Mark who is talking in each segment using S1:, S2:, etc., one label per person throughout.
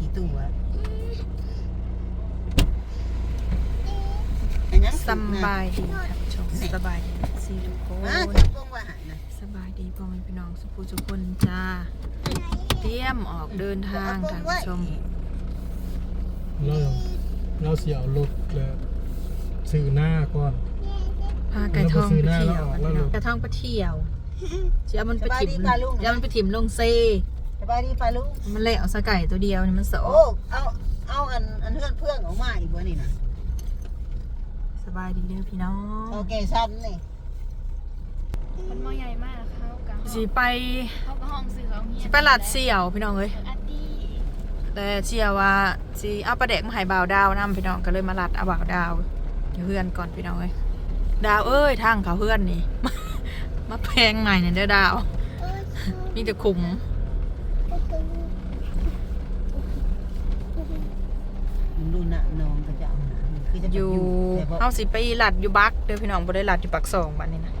S1: กี่ตัวอันนั้น
S2: สำบายดีครับชมสบายดีสิทุกค
S1: มานจับวงว่าหายนะ
S2: สบายดีพ่อแม่พี่น้องสุภูทุกคนจ้า เตรียมออกเดินทางท่านผู้ชม
S3: เราเราเสียเอารถแล้วซื้อหน้าก่อน
S2: พาไก่ทองไปเที่ยว
S3: แล้วก็ซื้อหน้าแล้วออกแล้ว
S2: ไก่ทองไปเที่ยวจะเอามันไปถิ่ม
S1: สบายดีป่ะลุง
S2: จะเอามันไปถิ่มลงเซ
S1: ส บายดีปลาลูก
S2: มันเละเอาสะไก่ตัวเดียวนี่มันสอ
S1: โอ้เอาเอาอันอันเพื่อนเพื่อนออกมาอีกวะนี่นะ
S2: สบายดีเด้อพี่น้อง
S1: โอเคซ้ำนี่
S4: มันมอใหญ่มากเขากับ
S2: สิไป
S4: เขาก็ห้องซื้อของเฮีย
S2: สิไปลัดเสี่ยวพี่น้องเอ้ย
S4: อันดี้
S2: แต่เชื่อว่าสิเอาปลาแดกมาให้บ่าวดาวนํพี่น้องก็เลยมาลัดเอาบ่าวดาวอยู่เฮือนก่อนพี่น้องเอ้ยดาวเอ้ยทางเขาเฮือนนี่มาแพงใหม่เนี่ยเด้อดาว มีแต่ขุม
S1: มันดูหน้าน้องก็จะเอาหนา คือจะ
S2: อยู่
S1: แต่บ่
S2: เฮาสิไปลัดอยู่บักเด้อพี่น้องบ่ได้ลัดอยู่ปักซองบัดนี้นะ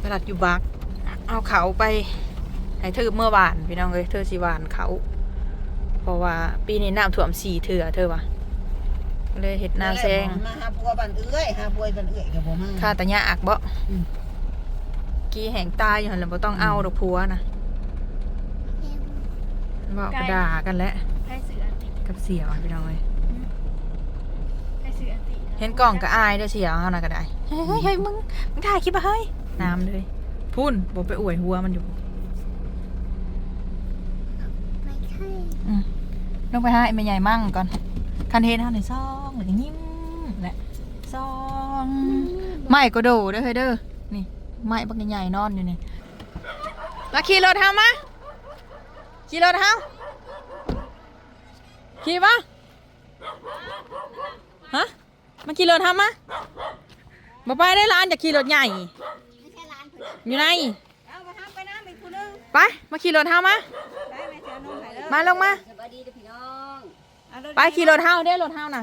S2: ไปลัดอยู่บักเอาเขาไปให้เธอเมื่อวานพี่น้องเอ้ยเธอสิหวานเขา เพราะว่าปีนี้น้ำท่วมสี่เถื่อเธอว่ะก็เลยเฮ็ดหน้าแซง
S1: มาหาพัวบันเอื้อยหาพัวบันเอื้อยกับบ่มา
S2: ค่าตะยะอักบ่
S1: อืม
S2: กี้แหงตายอยู่หั่นแหล้วบ่ต้องเอาดอกผัวนะบอกก็ด่ากันแล้ว
S4: ใครซื้ออันติ
S2: กับเสี่ยวพี่น้องเอ้ย
S4: ใครซื้ออันติ
S2: เห็นกล่องก็อายเด้อเสี่ยวเฮาน่ะก็ได้ เฮ้ยเฮ้ยเฮ้ยมึงมึงถ่ายคลิปบ่เฮ้ยน้ำเลยพุ่นบ่ไปอวยหัวมันอยู่
S4: ไม่ใช่
S2: อืมลงไปหาไอ้แม่ใหญ่มั่งก่อน คันเห็นเฮาในซองหรือยิ้มแหละซองไม่ก็โดเด้อเฮ้ยเด้อนี่ไม่บักใหญ่ๆนอนอยู่นี่มาขี่รถเฮามาขี่รถเฮาขี่ปะฮะ มาขี่รถเฮามาบ่ไปได้ร้านอยากขี่รถใหญ่อยู่ไหนไปมาขี่รถเฮามามาลงมา
S1: สบายดีเด้อพี่น้อง
S2: ไปขี่รถเฮาเด้รถเฮาน่ะ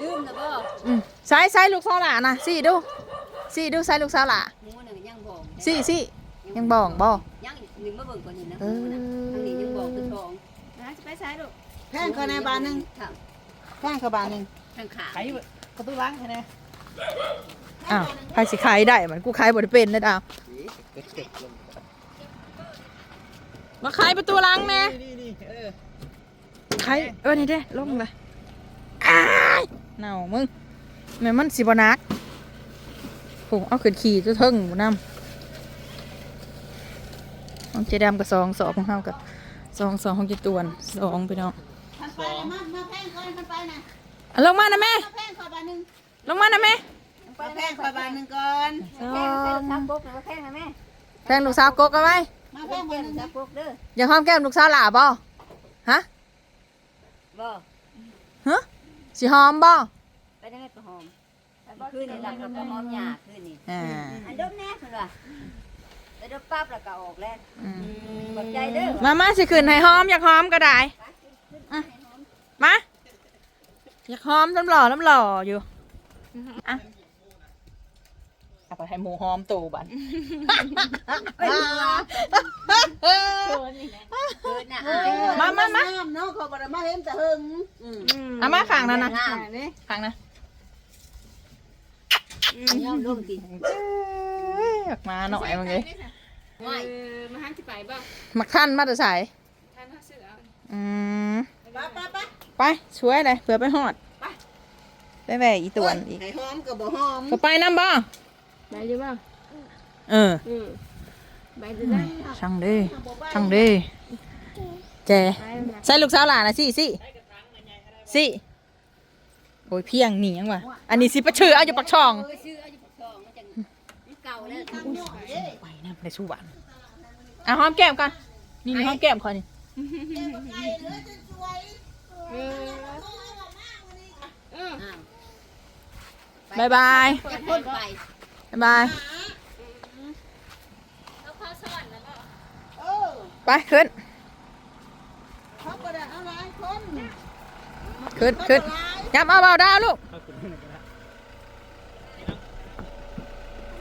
S1: ลืมนะบ่
S2: อืมใส่ใส่ลูกสาวหล่าน่ะสี่ดูสี่ดูใส่ลูกสาวหล่า
S1: หมูนึงยังบอก
S2: สี่สี่ยังบอกบ่
S1: ยังนึงมาเบิ่งกว่านี้นะ
S2: เออ
S1: ทางนี้ยังบอกคือทอง
S4: นะจะไปซ้ายลูก
S1: แพงเขาในบานหนึงแพงเขาบานหนึง ทางขา
S2: ขายประตูล้างคะแนนอ้าวใครสิขายได้มันกูขายบ่ได้เป็นนะดาวมาขายประตูล้างแน่
S1: นี่นี่เออ
S2: ขายเออนี่เด้ลงเลยอ้ายเน่ามึงแม่มันสิบ่นักโหเอาขึ้นขี่ตัวเทิงบ่นำของเจดำกับสองสองของเฮากับสองสองของเจตวนสองพี่น้อง
S1: ทันไปเลยมามาแพงก่อนทันไปนะ
S2: อะลงมานะแม่
S1: มาแพงเขาบานหนึง
S2: ลงมานะแม่
S1: มาแพงเขาบานหนึงก่อน
S2: สอ
S4: แพงใส่
S2: ง
S4: ลูกสาวปุ๊กนะแพงนะแม่
S2: แทงลูกสาวกกเอาไว้
S1: มาแพงบานหนึงนะ
S4: ปุ๊กเด้อ
S2: อย่าหอมแก้มลูกสาวหล่าบ่ฮะ
S4: บ่
S2: ฮะสิหอมบ่
S4: ไปได้ไงประหอมขึ้นนี่หลักกับประหอมหยาขึ้นนี่
S2: อ่า
S4: อันดมแน่คุณว่ะไปดมปั๊บแล้วก็ออกแล้ว
S2: อืม
S4: ขอบใจเด้อ
S2: มามาสิขึ้นให้หอมอยากหอมก็ได้อะมา อยากหอมน้ำหล่อน้ำหล่ออยู่อะเอาไปให้หมูหอมตูบัน
S4: เกินนี่นะเกินน่ะ
S2: มามามา
S1: เนาะเขาบ่ได้มาเห็นแต่เฮิงอืม
S2: เอามาฝั่งนั้นนะ
S4: อ่า
S2: ฝั่งนะ
S4: ย่อมร่วมกิน
S2: เอ้ยออกมาหน่อยมึงเลย
S4: ไม่
S5: มาหันที่ไปบ่
S2: มาขั้นมาแต่ใส่
S5: ท่านถ้าเสือ
S2: อืม
S1: ไปไปไป
S2: ไปช่วยเลยเผื่อไปหอดไปแหวอีตวนอีก
S1: ให้หอมกับบ่หอม
S2: ก็ไปน้ำบ่
S5: ไปหรือเปล่า
S2: เออ
S5: อืมไปจะได้
S2: ช่างดีช่างดีเจใส่ลูกสาวหลานนะสิสิสิโอ้ยเพียงหนียังวะอันนี้สิปะชื่อเอาอยู่ปักช่อง
S4: เออชื่ออายุปักทองมันจังมันเก่าแล้ว
S2: ไปนะในสู้บันอะหอมแก้มกันนี่มีหอมแก้มคอยนี่
S5: เออเออ บา
S2: ยบาย
S4: จะพ่นไป
S2: บายบาย
S1: เออ
S2: ไปขึ้น
S1: เขาบ่ได้เอาหลายคน
S2: ขึ้นขึ้นยับเอาเบาดาวลูก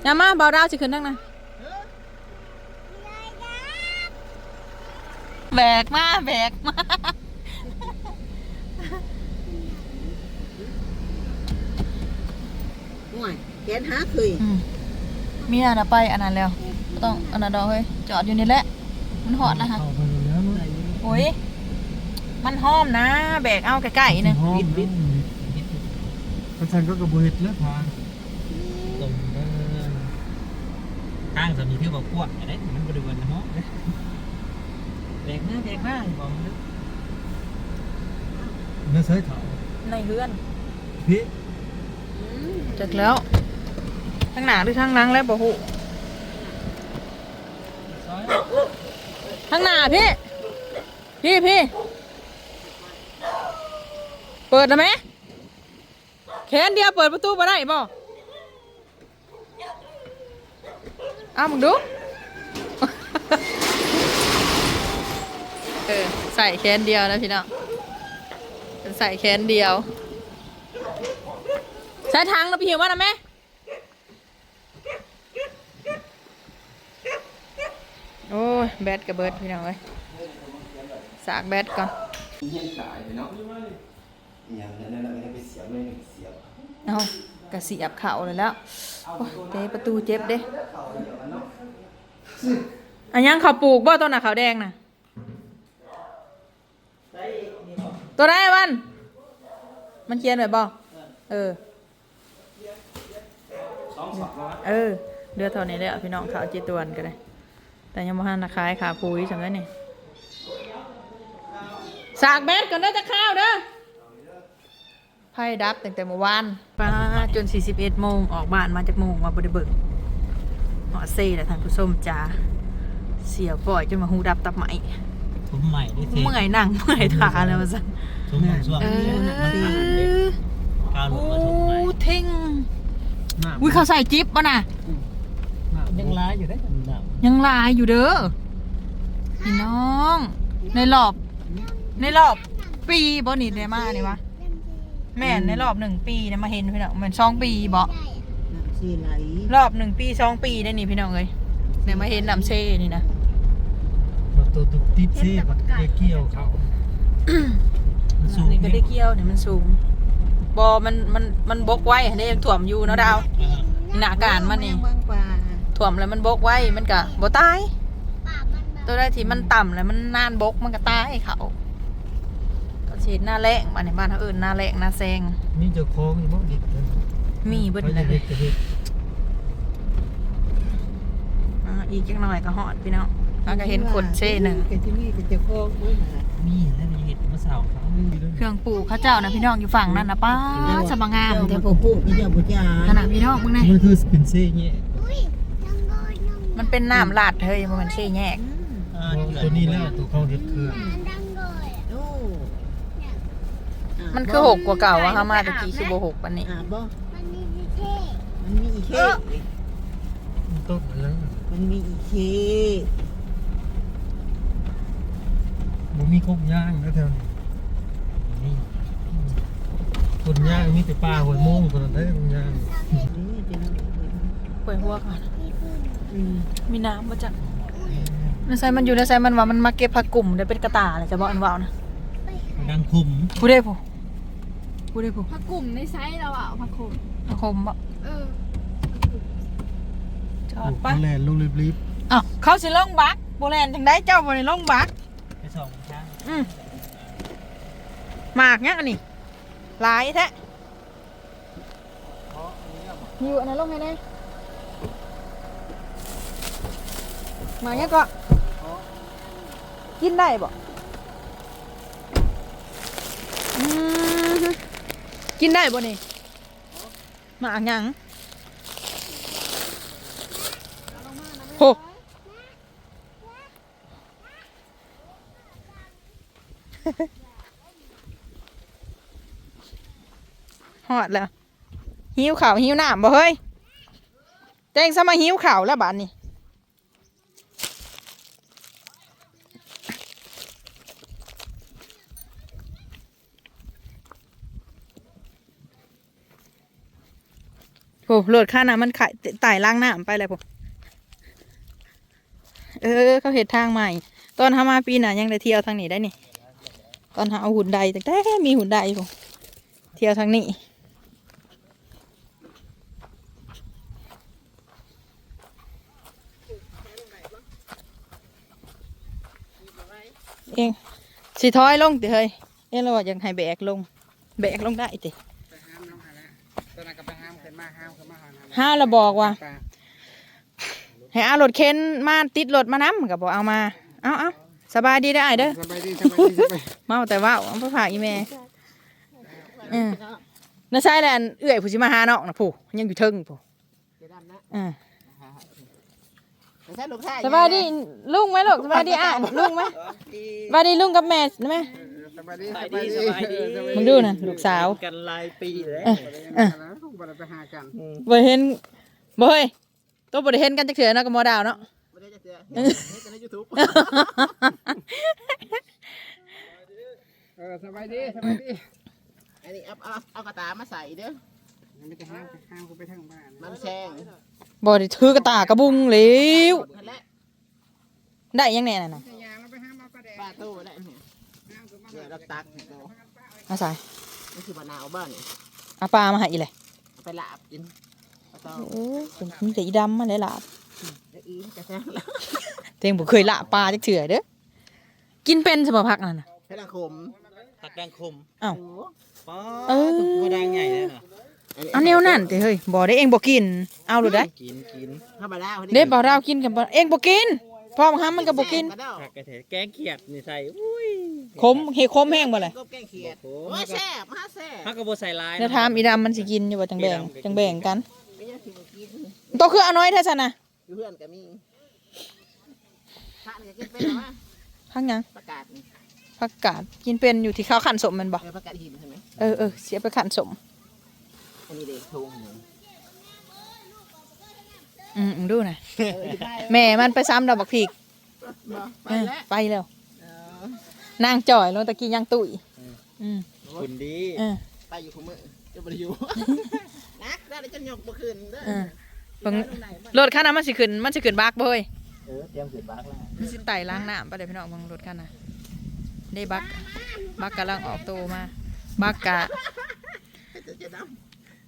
S2: ยับมาเบาดาวสิขึ้นนั่งนะแบกมาแบกมา
S6: ห่วยแกนหาเคย
S2: อืมเมียน่ะไปอันนั้นแล้วต้องอันนั้นดอกเฮ้ยจอดอยู่นี่แหละ มันหอดนะฮะ
S3: เข้าไปอยู่แล้วเนาะ
S2: โอ้ยมันหอมนะแบกเอาใกล้ๆนึง
S3: หอมบิดกระชันก็กระเบิดแล้วพาน
S7: ตรงเด้อทางสามีคือบอกพวกอะไรมันบริเวณห้องเด้อแบกหน้าแบกหน้าบอกมันเด้อ
S3: เนื้อเสยเถา
S2: ในเฮือน
S3: พี่
S2: จักแล้วทั้งหนาหรือทั้งหลังแล้วบ่ฮู้
S7: ซอย
S2: ทั้งหนาพี่ พี่พี่ เปิดแล้วไหมแขนเดียวเปิดประตูมาได้บ่เอามึงดู เออ ใส่แขนเดียวนะพี่น้องใส่แขนเดียว ใช้ทางเราไปหิวมานะแม่โอ้ยแบตกับเบิร์ดพี่น้องเอ้ยสากแบตก่อน
S8: เฮี้ยนตายเลยเนาะอย่างนั้นเราไม่ได้ไปเสียบไม่ได้เสียบ
S2: เอากระเสียบเข่าเลยแล้วโอ้ยเตะประตูเจ็บเด้อันยังเขาปลูกบ่ต้นน่ะขาวแดงน่ะตัวได้มัน มันเขียนไว้บ่เออ เออเดือดเท่านี้แล้วพี่น้องขาวเจตวนกันเลยแต่ยังบ่ทันนะขายขาปุยสำนั้นนี่สากแบดก่อนเด้อจะข้าวเด้อไพ่ดับตั้งแต่เมื่อวานป้าจน 41โมงออกบ้านมาจากโมงมาบริเบิกหอเซ่แหละท่านผู้ชมจ้าเสียปล่อยจนมาหูดับตับไหม
S7: ผมใหม่ได้เท
S2: เมื่อยนั่งเมื่อยทาแล้วมาสั่น
S7: ทุ่มของช่วง
S2: เอ
S7: มันขาดเลย
S2: อ
S7: ก้าวล
S2: โอ้
S7: งมาทุ่มใหม่
S2: เท่ง
S3: น้ำ
S2: อุ้ยเขาใส่จิ๊บป่ะน่ะ
S7: ยังร้ายอยู่ได้หนาว
S2: ยังลายอยู่เด้อพี่น้อง ในรอบ ในรอบ ปีบ่นี่ได้มาเนี่ยวะแม่นในรอบหนึ่งปีเนี่ยมาเห็นพี่น้องเหมือนสองปีบ่
S6: น้ำสีไหล
S2: รอบหนึ่งปีสองปีได้นี่พี่น้องเอ้ยเนี่ยมาเห็นน้ำเซ่นี่นะ
S3: มาตัวตุกติดซีมันไปเกี่ยวเขา มันสูง
S2: นี่ก็ได้เกี่ยวเนี่ยมันสูง บอมันมันมันบกไว้เนี่ยยังถ่วมอยู่เนาะดาวหน้าการมันนี่
S6: เมืองป่า
S2: ถ่วมแล้วมันบกไว้มันก็บ่ตายตัวได้ที่มันต่ำแล้วมันนานบกมันก็ตายเขาก็ฉีดหน้าแรงบ้านในบ้านเขาเอื่นหน้าแรงหน้าแซง
S3: มีเจ้าของอยู่บ่ดิบเลย
S2: มีเบิด
S3: เขา
S2: เล
S3: จะ
S2: ย
S3: เฮ็ดจะเฮ็ด
S2: อ่าอีกจักหน่อยก็หอดพี่น้อง แล้วก็เห็นคนเช่หนึ่ง
S6: ก็จะมีก็จะคองไว้หา
S7: มีแล้วมันเห็ดมะสาวเขา
S2: เครื่องปลูกเขาเจ้านะพี่น้องอยู่ฝั่งนั้นนะป้าสบงาม
S6: แต่
S2: เด้อ
S6: พอพูดนี่เจ้าบ่จ้า
S2: ขนาดพี่น้องมึงไง
S3: มันคือสปินซี่เนี่ย
S2: มันเป็นน้ำลาดเฮ้ยมันเช่แยก
S7: อ่า
S3: ตัวนี้แล้วตัวเขาเฮ็ดคือ
S6: โอ้
S2: มันคือหกกว่าเก่าอะค่ะมาตะกี้คือโบหกปันนี้
S6: อาบ่มันมีอีเคมันมีอีเค
S3: มันต้นอะไร
S6: มันมีอีเค
S3: บ่มีกบย่างนะแถวนี้
S7: นี่
S3: คนย่างมีแต่ปลาหัวโมงคนนั้นได้คนย่าง
S6: นี่จะนั่ง
S2: เปิดหัวก่อน
S6: อืม
S2: มีน้ำมาจากในไซมันอยู่ในไซมันว่ามันมาเก็บผักกลุ่มเดี๋ยวเป็นกระตาเลยจะบอกอันว่าวนะ
S7: ดังคุม
S2: ผู้ได้ผู้ผู้ได้ผู้
S5: ผักกลุ่มในไซส์เราอะผักขม
S2: ผักคมบ่
S5: เออ
S2: จอ
S3: ป
S2: ด
S3: ลูก
S2: ปะ
S3: แลนลงรีบ
S2: อ้าวเขาสิลงบักโบแลนจังได้เจ้าบ่ได้ลงบัก
S7: ไป สองข้าง
S2: อืมหมากเนี้ยอันนี้หลายแท้อยู่อันนั้นลงไงได้หมากเนี้ยก็กินได้บ่อืมกินได้บ่นี่หมากหยังโห หอดแล้ว หิวข่าวหิวน้ำบ่เฮ้ยแจ้งซะมาหิวข่าวแล้วบาดนี้โอ้โหลดค่าน้ำมันขายไต่ล่างน้ำไปเลยผมเออ เขาเห็ดทางใหม่ ตอนทามาปีหน่ะยังได้เที่ยวทางนี้ได้นี่ ตอนหาเอาหุ่นใดแต่แต่มีหุ่นใดผมเที่ยวทางนี้เองสิถอยลงติเฮ้ยเอ็งเราอยากให้แบกลง แบกลงได้ติ
S3: ห้า
S2: เราบอกว่าให้เอารถเข็นมาติดรถมานำกับบอกเอามา เอาเอา สบายดีได้ออ้ายเด้อ
S3: สบายดีสบายดีสบาย
S2: เมาแต่ว่าเอาไปฝากอีแม่เออน่าใช่แหละอันเอื้อยผู้สิมาหาเนาะนะผู้ยังอยู่เทิงผู้เออ
S6: ใช่ลูกชาย
S2: สบายดีลุงไหมลูกสบายดีอะลุงไหมสบายดีลุงกับแม่นะแม่
S3: สบายดี
S7: ส
S3: ส
S7: บาย
S3: บาย
S7: ดี
S3: ดี
S7: สบายดี
S2: มึงดูนะลูกสาว
S7: กันหลายปีแล้ว
S2: เออ
S3: เออบ่ได้ไปหากัน
S2: บ่เห็นบ่เฮ้ยตัวบ่ได้เห็นกันจักเถื่อเนาะกับหมอดาวเนาะ
S6: ไม่ได้จะ เจอเห็นกันในยูทูบ
S3: เออสบายดีสบายดี
S6: อันนี้เอาเอาเอากระตามาใส่เด้อ
S3: ไม่ได้ห้ามห้ามกูไปทางบ้าน
S6: มันแซง
S2: บ่ได้ถือกระตากระบุงเหลว
S6: นั่นแหละ
S2: ได้ยังแน่น่ะน่ะ
S3: ยางเราไปห้ามเอาปลาแดง
S6: ป้าตู้ได้เนี่ยเดี๋ยวเราตักให้เรา
S2: เอาใส่
S6: นี่คือมะนาวบ้านนี่
S2: เอาปลามาให้อีแหละ
S6: เอาไปลาบกินเอาต่อ
S2: เออเป็นมีแต่อีดำมาเลยล่ะ
S6: เดี๋ยวอีจะแซงแล้ว
S2: เต็งบ่เคยละปลาจักเถื่อเด้อกินเป็นสมพักนั่นน่ะ
S6: ให้ดังคม
S7: ตักดังคม
S2: อ้าว
S6: โอ้
S7: ป๊อ
S2: เออ
S7: ตัวกูดังใหญ่เลยเนาะ
S2: เอาแนวนั่นติเฮ้ยบ่ได้เองบ่กิน เอาดูได้
S7: กินกิน
S6: ธรรมดา
S2: เด้บ่เรากินกันบ่เองบ่กินพ่อบังคับมันก็บ่กิน
S7: ผักกระเทศแกงเขียดนี่ใส่อุ้ย
S2: ขมเฮคมแห้งบ่เลย
S6: กบแกงเขียด
S7: โอ้
S6: โอ้ยแซ่บมาแซ่บ
S7: ผักกระโบใส่ลาย
S2: แล้วถามอีดำมันสิกินอยู่บ่จังแบ่งจังแบ่งกัน
S6: ไม่ยังสิบกิน
S2: โตคือเอาน้อยแท้ซั่นน่ะ
S6: อยู่เพื่อนก็มีพระนี่จะกินเป็นหรอวะ
S2: พักหยัง
S6: ประกาศนี่
S2: ผักกาดกินเป็นอยู่ที่ข้าวขันสมแมันบ่
S6: เออประกาศหินใช่ไหม
S2: เออเออเสียไปขันสม
S6: อันนี้เด็กทุ่งหนึ่ง
S2: อืมอืมดูน่ะ
S6: เออได้
S2: แม่มันไปซ้ำดอกบักพริก
S6: ไป
S2: เออ
S6: แล้ว
S2: ไปแล้ว
S6: เออนา
S2: งจ่อยลงตะกี้ยังตุ้ยอืม
S7: คุณดี
S2: เออ
S6: ไปอยู่คู่มือจะไปอยู่นักได้จะยกบ่ขึ้นเด้อ
S2: เออ เบิ่งรถคันนั้นมันสิขึ้นมันสิขึ้นบักบ่เฮ้ย
S7: เออเตรียมขืนบักแล้ว
S2: มันสิไต่ล้างน้ำไปเลยพี่น้องเบิ่งรถคันน่ะได้บักบักกำลังออกตัวมา บักกะ
S6: จะจะด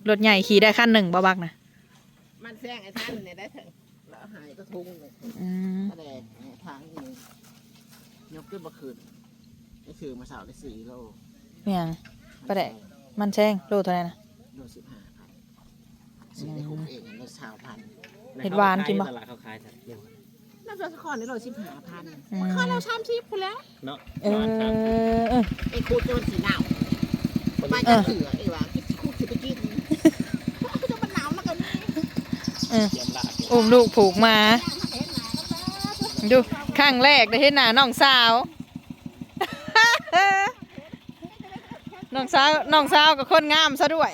S2: รถใหญ่ขี่ได้คันหนึ่งบ่บักน่ะำ
S6: มันแซงไอ้ท่านเนี่ยได้เถอะแล้วหายก็ทุ่งเลย
S2: อืม
S6: กระแดกเนี่ยทางนี้ยกขึ้นบ่ขึ้นนี่คือมาสาวได้สี่โล
S2: เมียงปลาแดกมันแซงโลเท่าไหร่นะ
S6: โลสิบห้า พันซื้อในคุกเองโลสาวพัน
S2: เห็ดหวานกินบ่
S7: ตลาดเขาขายแต่เดียว
S6: น้ำปลาสะคอนนี่โลสิบห้าพัน
S2: อืม
S6: มันคอนเราชามชิปไปแล้ว
S7: เนาะ
S2: เออเออ
S6: ไอ้คูดจะมันสีหนาวมา
S2: เอ
S6: จะ
S2: อ
S6: เสือไอ้หวานคูดสิไปกินจะมันหนาวแล้วกัน
S2: เออ
S7: เตรียมลาด
S2: อุ้มลูกผูกมา ดูข้างแรกได้เห็นหน้าน้องสาว น้องสาวน้องสาวกับคนงามซะด้วย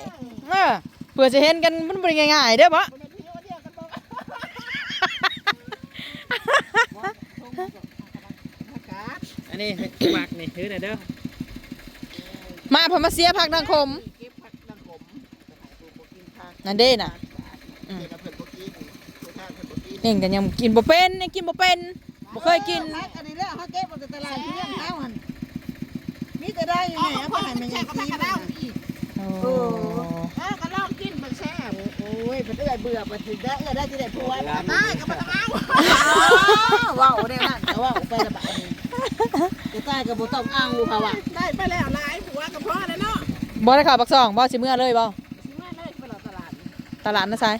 S2: เออ เพื่อจะเห็นกันมันเป็นง่ายๆเด้อปะ
S7: อันนี้บักนี่ถือหน่อยเด้อ
S2: มาพอมาเสียพักดังคม
S6: เก็บผักดังขมจะหายตัวบ่กินผัก
S2: นั่นเด้น่ะ
S6: เดี๋ยวเราเพิ่นบ่กินผู้ชายเพิ่นบ่กิน
S2: เองกันยังกินบ่เป็นยังกินบ่เป็นบ่เคยกิน
S6: อันนี้เรื่องเขาเก็บมาจากตลาดที่เรื่องเขาหันมีแต่ได้ยังไงเอาไปให้มันยังกินอีก
S2: โอ้
S6: เออก็ลองกินมันแซ่บโอ้ยมันเอื้อยเบื่อมันถึงได้เอื้อยได้จะได้ผัวได้ก็บ่ต้องเอาว้าวได้นั่นแต่ว่าไปละบาดนี้จะตายก็บ่ต้องเอาเพราะว่าได้ไปแล้วหลายผัวก็พอแล้วเนาะ
S2: บ่ได้ข่าวปักซองบ่สิเมื่อเลยบ่
S6: สิมาเลยไปตลาด
S2: ตลาดนะไซ
S6: น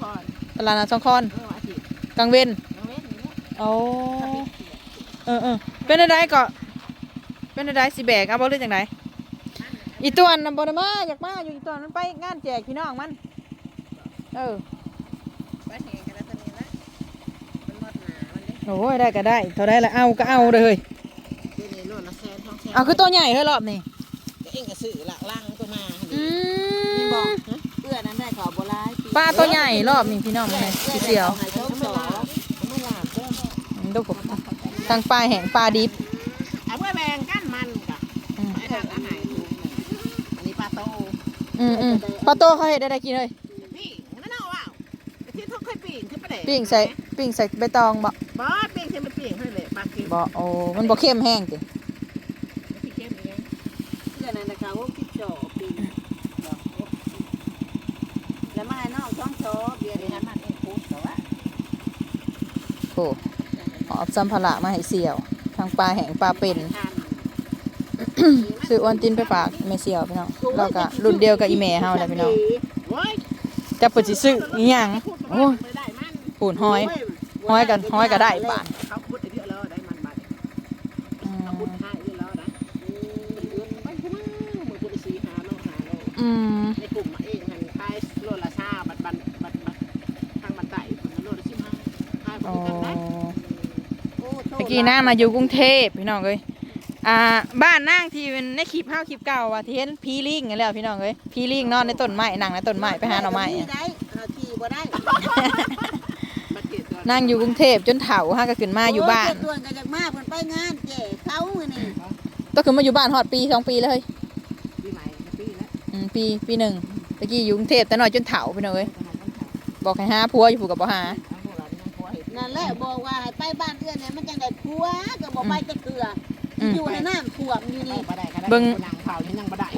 S6: คร
S2: ตลาดนาสองคอน
S6: เอออาทิตย์
S2: กลางเว้น
S6: เอาเว้นนี่
S2: โอ้เออเออเป็นอะไรก็เป็นอะไรสิแบกเอาบ่หรือจังไดอีตัวนน่ะบ่ได้มาอยากมาอยู่อีตัวนมันไปงานแจกพี่น้องมัน เออ
S6: ไปแห่กันแล้วตอนนี้ละมันหมดหนามันเด้
S2: โอ้ยได้ก็ได้เท่าได้ละเอาก็เอาเลยเฮ้ย
S6: เดี๋ยวนี้โลละแสนทองแสน
S2: เอาคือตัวใหญ่เฮ้ยรอบนี้
S6: เองก็ซื้อละล่างก็มา
S2: อื
S6: นี่
S2: ม
S6: บอกเอื้อนั้นได้ขอโบราณ
S2: ปลาตัวใหญ่รอบนี้พี่น้องมันเลยสีเสียว
S6: หายช่องสองไม่หลาบเด้อ
S2: อืมดูผมทางปลาแห้งปลาดิบ
S6: เอาเมื่อแบ่งกันมันกะ
S2: อืม
S6: ไอ้ทางอาหารอันนี้ปลาโต
S2: อืมอืมปลาโตเขาเห็ดได้ได้กินเลย
S6: ปิ้งนั่นเอาว่าวที่ทุกเคย ปิ้งคือปลาเด็
S2: ปิ้งใส่ปิ้งใส่ใบตองบ่
S6: บ่ปิ้งใช่ไหมปิ้งให้เลยปลาเค็ม
S2: บ่โอ้มันบ่เข้มแห้งติ
S6: ที่
S1: เดือนนั้นนะคะหกสิบสองปีแล้วมาให้น้องท้องโชเบียร์นี่มันเองพูดแต่ว่า
S2: โอ้หอบสัมภาระมาให้เสี่ยว ทางปลาแห้งปลาเป็นซื้ออวนตินไปฝากแม่เสี่ยวพี่น้องเราก็รุ่นเดียวกับอีแม่เฮาแหละพี่น้อง
S6: โอ้ย
S2: จะเปิดสิซื้ออีหยังโอ้ย
S6: ไม่ได้มัน
S2: ปูนหอยหอยกันหอยก็ได้ป่ะ
S6: เขาพูดไอ้เยอะแล้วได้มันบาด
S2: อื
S6: เขาพูด
S2: ม
S6: ให้เยอะแล้วนะอืมเดือนไปขึ้นมามึงพูดสีหาโลหาโล
S2: อืม
S6: ในกลุ่มมาเองหันขายโลละชาบัดบัดบัดบัดทางบันไดคนโลละสิบห้าขายพ
S2: อ๋
S6: อ
S2: อ
S6: กันได้
S1: โอ้โทษ
S2: ตะกี้นางน่ะอยู่กรุงเทพพี่น้องเอ้ยอ่าบ้านนางที่เป็นในคลิปเฮาคลิปเก่าว่าที่เห็นพีลิงกันแล้วพี่น้องเอ้ยพีลิงนอนในต้นไม้นั่งในต้นไม้ไปหาหน่อไม้อะ
S1: ได้เอาขี่บ่ได้
S6: บัดเจ็ดตัว
S2: นั่งอยู่กรุงเทพจนเฒ่าฮะก็ขึ้นมาอยู่บ้าน
S1: โเจ็ดตัวกันจากมาเพิ่นไปงานแก่เขามื้อนี่
S2: ต้องขึ้นมาอยู่บ้านฮอดปีสองปีเลย
S6: ปีใหม่ปีแล้ว
S2: อืมปีปีหนึ่งตะกี้อยู่กรุงเทพแต่น้อยจนเฒ่าพี่น้องเอ้ยบอกให้หาผัวอยู่ผูกกับบ่หา
S1: นั่นแหละบอกว่าให้ไปบ้านเอื้อนเนี่ยมันจังได้ผัวก็บ่ไปจะเกลืออ
S2: ม
S1: อยู่ให้น้ำท่วมอยู่นี่
S6: บ่ได้ก็ได้
S2: เบิ่ง
S6: นางเผานี่ยังบ่ได้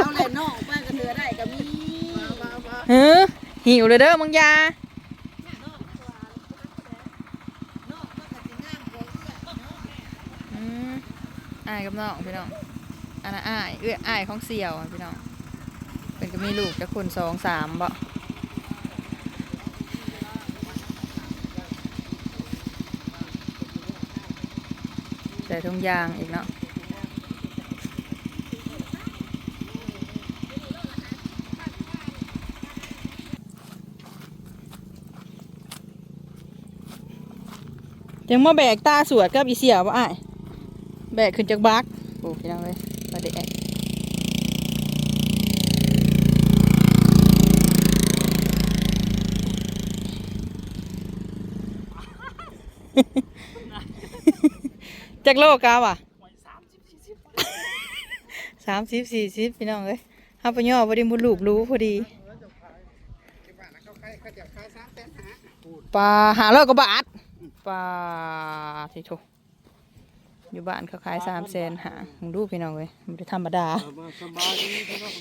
S1: เอาเลยน้องไปก็เถือได้ก็มี
S2: เฮ้อหิวเลยเด้อมึงอยาอืมอายกับน้องพี่น้องอันน่ะอายเอื้ออายของเสี่ยวพี่น้องเป็นก็มีลูกจะคนสองสามบ่ใส่ทุงยางอีกเนาะยังมาแบกตาสวดกับอีเสียวบ่อาย แบกขึ้นจากบักโอ้พี่น้องเลยมาเด็กจากโลกกาวอะสามสิบสี่สิบพี่น้องเอ้ยห้าปย่อพอดีมุดลูกรู้พอดีปลาหาร้อยกว่าบาทปลาที่ถูก อยู่บ้านเขาขายสามแสนหามึงดูพี่น้องเอ้ยมันธรรมดา
S3: สบายดีพี่น้อง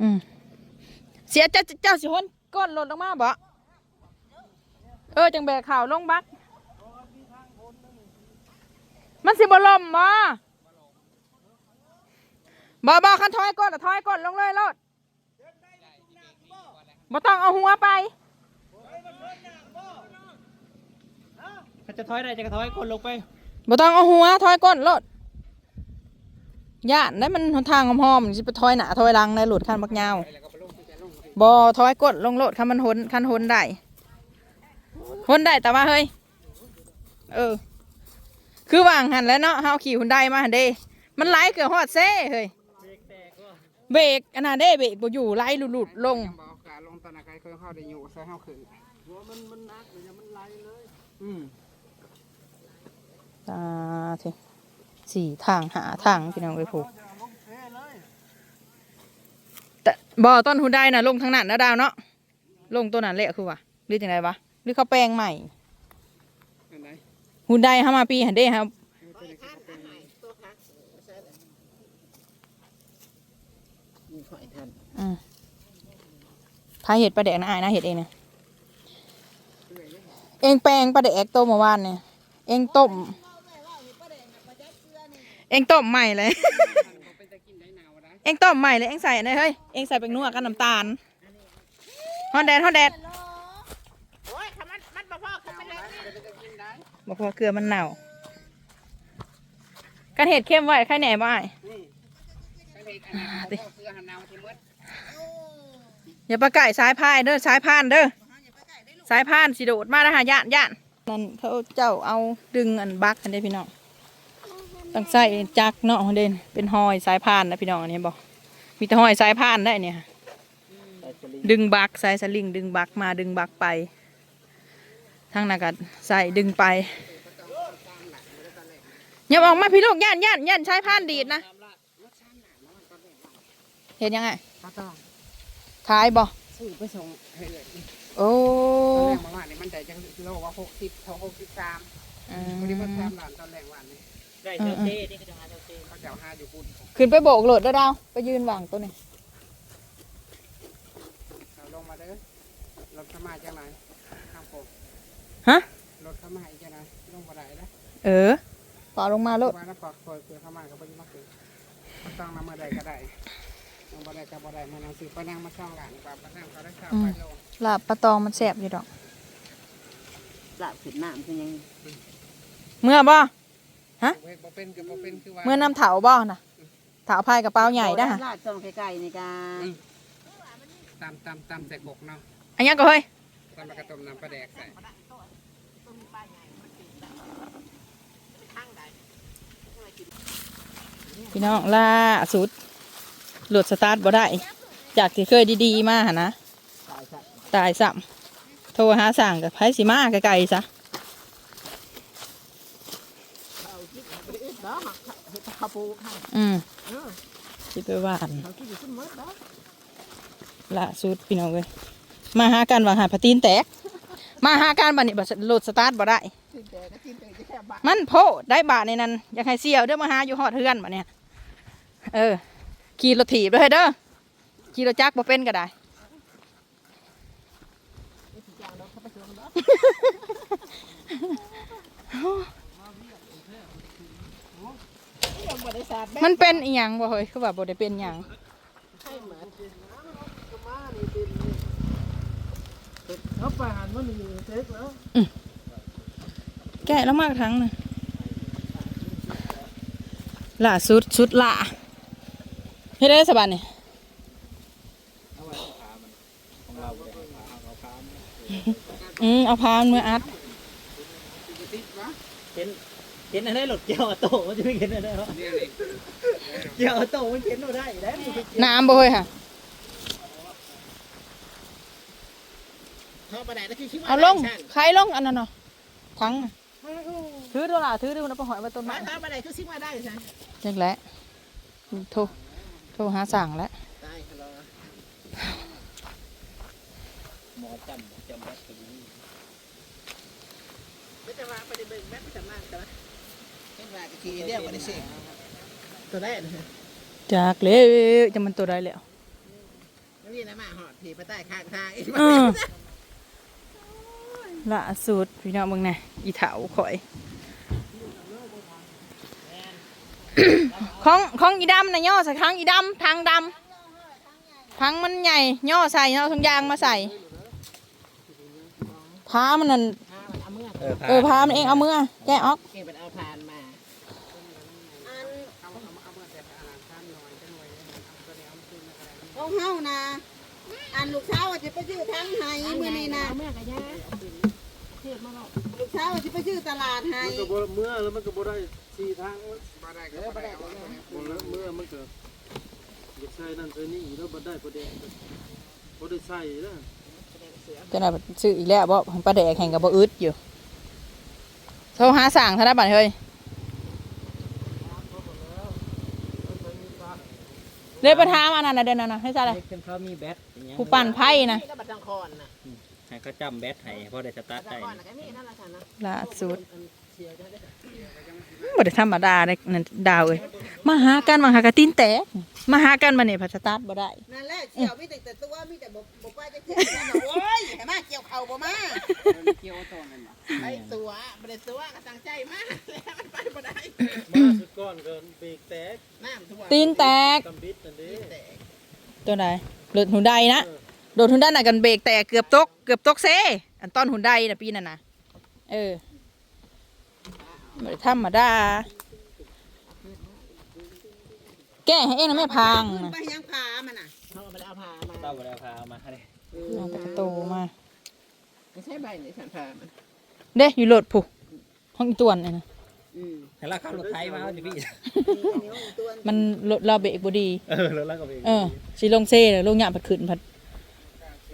S2: อืมเสียเจ้าเจ้าสิหนก้นหล่นลงมาบ่เออจังแบกข่าวลงบัก มันสิบ่ลมบ่บ่บ่คันถอยก้นอะถอยก้นลงเลยโลดบ่ต้องเอาหัวไป
S7: เขา จะถอยได้จะกระถอยคนลงไป
S2: บ่ต้องเอาหัวถอยก้นโลดย่านได้มันหนทางหอมๆสิไปถอยหน้าถอยหลังในหลุดคันบักยาวบ่ถอยก้นลงโลดคันมันหนคันหนได้หนได้แต่ว่าเฮ้ยเออ คือวางหันแล้วเนาะเฮาขี่หุ่นได้มาหันเด้ มันไหลเกือบฮอดเซ่เฮ้ยเบรกอันน่ะเด้เบรกบ่อยู่ไหลหลุดๆลง
S6: บอกกาลงตะนาไกเคยเข้าได้อยู่ใส่เฮาขึ้น
S7: อืม
S2: ตาทีสี่ทางหาทางพี่น้องไปผูกแต่บ่อต้นหุ่นได้น่ะลงทางนั้นนะดาวเนาะลงตัวนั้นแหละคือว่าหรือจังไดวะหรือเขาแปลงใหม่
S6: อันไหน
S2: หุ่นได้เฮามาปีหันเด้ครับ
S6: มีข่อยทัน
S2: อืมพาเห็ดปลาแดกนะอายนะเห็ดเองเนี่ยเองแปลงปลาแดกต้มเมื่อวานเนี่ยเองต้ม เองต้มใหม่เลย เองต้มใหม่เลยเองใส่อันไหนเฮ้ยเองใส่เป็นนัวกับน้ำตาลฮอนแดดฮอนแดด
S6: โอ้ยถ้ามันมันบ่พอขึ้นไปแล้วนี่จะกินได้
S2: บอกพอเกลือมันเน่ากันเห็ดเข้มไว้ใครแหน่บ่อ้าย
S6: ก็เลยอันนั้นเอาเสื้อหันนาวที่มืด
S2: อย่าปลาไก่สายพายเด้อสายพานเด้อสายพานสิโดดมาแล้วหาย่านย่านนั่นเขาเจ้าเอาดึงอันบักอันเด้พี่น้อง ต้องใส่จักเนาะเด่นเป็นหอยสายพานนะพี่น้องอันนี้บอกมีแต่หอยสายพานได้เนี่ยดึงบักใส่สลิงดึงบักมาดึงบักไปทางนั้นก็ใส่ดึงไปอย่าออกมาพี่ลูกย่านย่านย่านใช้พานดีดนะเห็นยังไง
S6: เขาต้อง
S2: ขายบ่
S6: ซื้อไปส่งให้เลย
S2: โอ้
S6: ตอนแรกมาว่าเนี่ยมันได้จังโลว่าหกสิบเท่าหกสิบสาม
S2: อื
S6: วันนี้มัน
S2: ม
S6: สามล้านตอนแรกว่านี่
S7: ได้เจ้าเต้นี่ก็จะหาเจ้าเต้
S9: เขาจะเอาห้าอยู่พุ่น
S2: ขึ้นไปโบกโหลดเด้อดาวไปยืนวางตัวนี้
S9: เอาลงมาเด้อรถเข้ามาจังไรข้างผม
S2: ฮะ
S9: รถเข้ามาอีกจังไรลงมาได้นะ
S2: เออต่อลงมาโลด
S9: ว่าน้ำปอกคอยเพื่อเข้ามาก็บ่ได้มาคือต้องนำมาได้ก็ได้ลงมาได้ก็บ่ได้มานั่งซื้อปลานั่งมาช่องหลานกว่าปลานั่งเขาได้ข้าวไปลง
S2: ลาบปลาตองมันแสบอยู่ดอก
S1: ลาบขึ้นน้ำคือยัง
S2: เมื่อบ่
S9: เว้ยบ่เป็นคือบ่เป็นคือว่า
S2: เมื่อน้ำเถาบ่น่ะเถาพายกระเป๋าใหญ่ได้อฮะ
S1: ลาดช่องไกลๆนี่กา
S9: ตำตำตำใส่กกเนาะ
S2: อันยังก็เฮ้ย
S9: ตำมากระต้มน้ำปลาแดกใส่
S2: พี่น้องล่าสุดโหลดสตาร์ทบ่ได้ จากที่เคยดีๆมาหนนะตายซ้ำโทรหาสั่งกับไผสิมาไกลๆซะ
S6: ข้าวปูข้าว
S2: อืมคิดไปว่าหั่น
S6: เขากินอยู่ขึ้นมื้อเนาะ
S2: ล่าสุดพี่น้องเลยมาหากันว่าหาพะตีนแตก มาหากันบัดนี้บัดโหลดสตาร์ทบ่ได้
S6: กินแต่ก็กินแต่จะแค่บาท
S2: มันโพได้บาทในนั้นอยากให้เสี่ยวเด้อมาหาอยู่ฮอดเฮือนบัดเนี่ยเออ ขี่รถถีบเลยเด้อขี่รถจักรบ่เป็นก็ได้
S6: ยังบ่ได้สาดแม่
S2: มันเป็นอีหยังบ่เฮ้ยคือว่าบ่ได้เป็นหยัง
S6: ให้เหมือน
S3: เอาไปหันมันอยู่เซ็กแล้ว
S2: แกะแล้วมากทั้งน่ะล่าสุดสุดล่าเฮ็ดได้สบายนี่อืมเอาพามันมืออัด
S7: เห็น เห็นอะไรหลดเกี่ยวออโต้มันจะไม่เห็นอะไรหรอเกี่ยวออโต้มันเห็นเราได้ได้มันไป
S2: น้ำบ่เฮ้ยค่ะ
S6: เขาบ่ได้แล้วคือคิดว่า
S2: เอาลงใครลงอันนั้นเนาะทั้งน่ะถือตัวละถือดูนะปะหอยมาต้น
S6: มา
S2: ไม้
S6: ถ้าบ่ได้คือสิว่าได้ใช่
S2: จังแหละโทรโทรหาสั่งแล้ว
S6: ได้ฮัลโหล
S7: หมอจำจำแบบนี้
S6: ไม่จะว่าไปได้เบิ่งแม่ไปทำงานกันนะเห็นว่า ก็ขี่เดียวบ่ได้สิตัวแรกนะ
S2: จากเลยจะมันตัวใดแล้ว
S6: นี่นะมาหอดผีไปใต้ข้างทางอีก
S2: เออล่าสุดพี่น้องมึงไงอีเถาข่อยของของอีดำนะย่อใส่ทางอีดำทางดำทางมันใหญ่ย่อใส่เอาทุงยางมาใส่พามันนั่น
S6: เอาเมื่อ
S7: เออ
S2: เออพามันเองเอามือแกะออก
S6: เก็บเป็นเอาผ่านมา
S1: ของเฮานะอันลูกสาวว่าจะไปซื้อทั้งไห้มื้อนี้นะ
S6: เอาเมื่อกะยา
S1: ลูกสาวว่าจะไปซื้อตลาดไห้
S3: มันก็บ่เมื่อแล้วมันก็บ่ได้สี่ทาง
S9: บ่ได้ก็บ่ได้เอาไว้
S3: บ่แล้วเมื่อมันก็อยากใส่นั่นใส่นี่แล้วบ่ได้บ่ได้บ่ได้ใส่แล้ว
S2: จะน่ะซื้ออีกแล้วบ่ของปลาแดกแข่งกับบ่อึดอยู่โทรหาสั่งธนบัตรเฮ้ย เลยไปถามอันนั้นนะเดนนั่นนะให้ซะเลย
S7: เด็กเขามีแบตอย่างเงี้ย
S2: ผู้ปั่นไพ่นะ
S6: นี่ก็บัดทางคอนน่ะ
S7: ให้เขาจำแบตให้พอได้สตาร์ท
S6: ทาง
S7: ได้
S6: คอนน่ะก็มีนั่นล่ะค่ะนะ
S2: ล่าสุดบ่ได้ธรรมดาเลยนั่นดาวเอ้ยมาหากันมาหากระตีนแตกมาหากันมาเนี่ยพัสตาร์ทบ่ได้
S1: นั่นแหละเสี่ยวมีแต่แต่ตัวมีแต่บ่บ่ไปจะเที่ยวนั่นน่ะโอ้ยให้มาเกี่ยวเข่าบ่มา
S9: เกี่ยวตัวนั่นน่ะ
S6: ไอ้ตัวบ่ได้ตัวก็ตั้งใจมากแล้วมันไปบ่ได้
S3: มาสุดก้อนก็เบรกแตก
S6: น้ำท่วม
S2: ตีนแตก
S3: กำบิดนั่นเด้
S6: แตก
S2: ตัวไหนรถหุ่นใดนะรถหุ่นใดน่ะกันเบรกแตกเกือบตกเกือบตกเซอันตอนหุ่นใดน่ะปีนั่นน่ะเออบ่ได้ธรรมดาแก้ให้เองนะแม่พังนะ
S1: ไปยังพามันน่ะ
S6: เขาบ่ได้เอาผ้ามา
S7: เต้าบ่ได้พามาเลย
S2: เอาประตูมา
S6: ไม่ใช่ใบนี่สันผ้ามัน
S2: เด้อยู่รถผู้ห้องอีตวนนี่นะ
S1: อืม
S7: แล้วขับรถไทยมาเอาดิพี่
S1: นี่อันนี้ของตัว
S2: มันรถเราเบรกบ่ดี
S7: เออแล้วเราก็ไป
S2: เออสิลงเซ่เลยลงหยาบผัดขึ้นผัด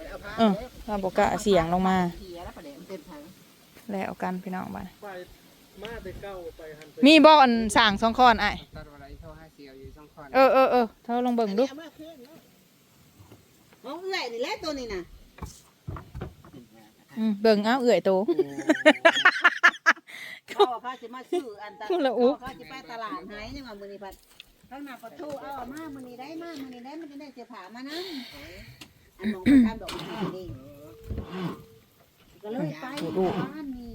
S6: เอาผ้า
S2: เออเราบอกกะเสียงลงมา
S6: เขียแล้วประเดี๋ยวมันเต็มถัง
S2: แล้วกันพี่น้องบ้าน
S3: ไปมาแต่เก้าไปหันไป
S2: มีบ่อนสั่งสองคอนไอ้าย
S9: ตัดอะไรโทรให้เสี่ยวอยู่สองคน
S2: เออเออเออเธอลองเบิ่งดู
S6: เอามาคืนเนาะ
S1: ของเอื้อยนี่แหละตัวนี้น่ะ
S2: อืมเบิ่งเอาเอื่อยโต
S1: เขาว่าพาสิมาซื้ออันตะ
S2: ละอุ๊
S1: เขาสิไปตลาดหายยังว่ามื้อนี้พัดข้างหน้าประตูเอามามื้อนี้ได้มามื้อนี้ได้มันจะได้เสียผ้ามานํอันมองไปตามดอกไม้นี่ก็เลยไปบ้านนี้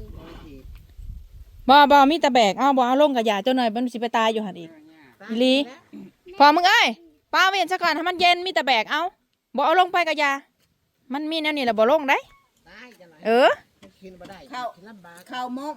S2: บ่บ่มีแต่แบกเอาบ่เอาลงกับยาเจ้าหน่อยมันสิไปตายอยู่หั่นอีก อีหลี พอมึงเอ้ยป้าเวียนซะก่อนให้มันเย็นมีแต่แบกเอาบ่เอาลงไปกับยา มันมีแนวนี้แหละบ่ลงได้
S6: ตายจังไร
S2: เออ
S6: กินบ่ได้
S1: เข้า
S6: ลำบาก
S1: เข้าวมก